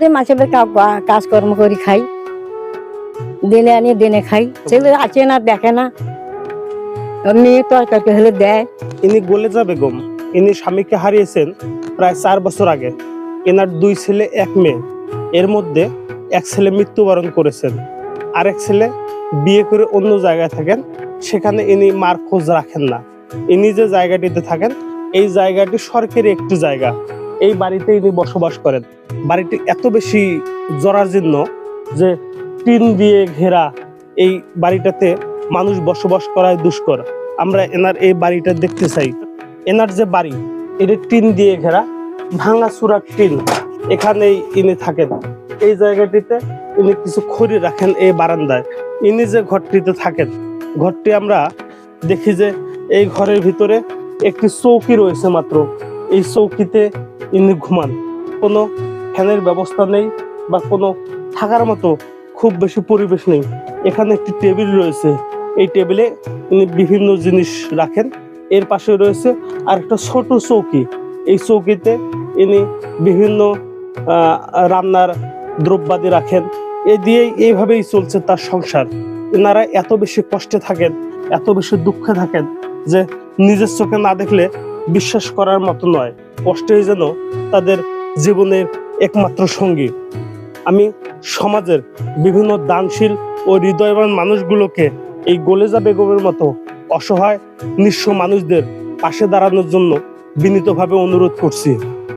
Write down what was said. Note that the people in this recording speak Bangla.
যে কা- কাজকর্ম করি খাই। দিনে আনি, দিনে খাই। সেগুলো আছে না, দেখে না। এমনি তরকারি হলে দেয়। ইনি গোলেজা বেগম ইনি স্বামীকে হারিয়েছেন প্রায় চার বছর আগে। এনার দুই ছেলে, এক মেয়ে। এর মধ্যে এক ছেলে মৃত্যুবরণ করেছেন। আরেক ছেলে বিয়ে করে অন্য জায়গায় থাকেন। সেখানে ইনি মার খোঁজ রাখেন না। ইনি যে জায়গাটিতে থাকেন, এই জায়গাটি সরকারি একটি জায়গা। এই বাড়িতে ইনি বসবাস করেন। বাড়িটি এত বেশি জরাজীর্ণ যে টিন দিয়ে ঘেরা এই বাড়িটাতে মানুষ বসবাস করায় দুষ্কর। আমরা এনার এই বাড়িটা দেখতে চাই। এনার যে বাড়ি, এটা টিন দিয়ে ঘেরা ভাঙা চূড়ার টিন। এখানেই ইনি থাকেন। এই জায়গাটিতে ইনি কিছু খড়ি রাখেন এই বারান্দায়। ইনি যে ঘরটিতে থাকেন, ঘরটি আমরা দেখি যে এই ঘরের ভিতরে একটি চৌকি রয়েছে মাত্র। এই চৌকিতে ইনি ঘুমান। কোনো ফ্যানের ব্যবস্থা নেই বা কোনো থাকার মতো খুব বেশি পরিবেশ নেই। এখানে একটি টেবিল রয়েছে। এই টেবিলে ইনি বিভিন্ন জিনিস রাখেন। এর পাশে রয়েছে আর একটা ছোট চৌকি। এই চৌকিতে ইনি বিভিন্ন রান্নার দ্রব্যাদি রাখেন। এ দিয়েই এইভাবেই চলছে তার সংসার। এনারা এত বেশি কষ্টে থাকেন, এত বেশি দুঃখে থাকেন যে নিজের চোখে না দেখলে বিশ্বাস করার মতো নয়। কষ্টই যেন তাদের জীবনের একমাত্র সঙ্গী। আমি সমাজের বিভিন্ন দানশীল ও হৃদয়বান মানুষগুলোকে এই গোলেজা বেগমের মতো অসহায়, নিঃস্ব মানুষদের পাশে দাঁড়ানোর জন্য বিনীতভাবে অনুরোধ করছি।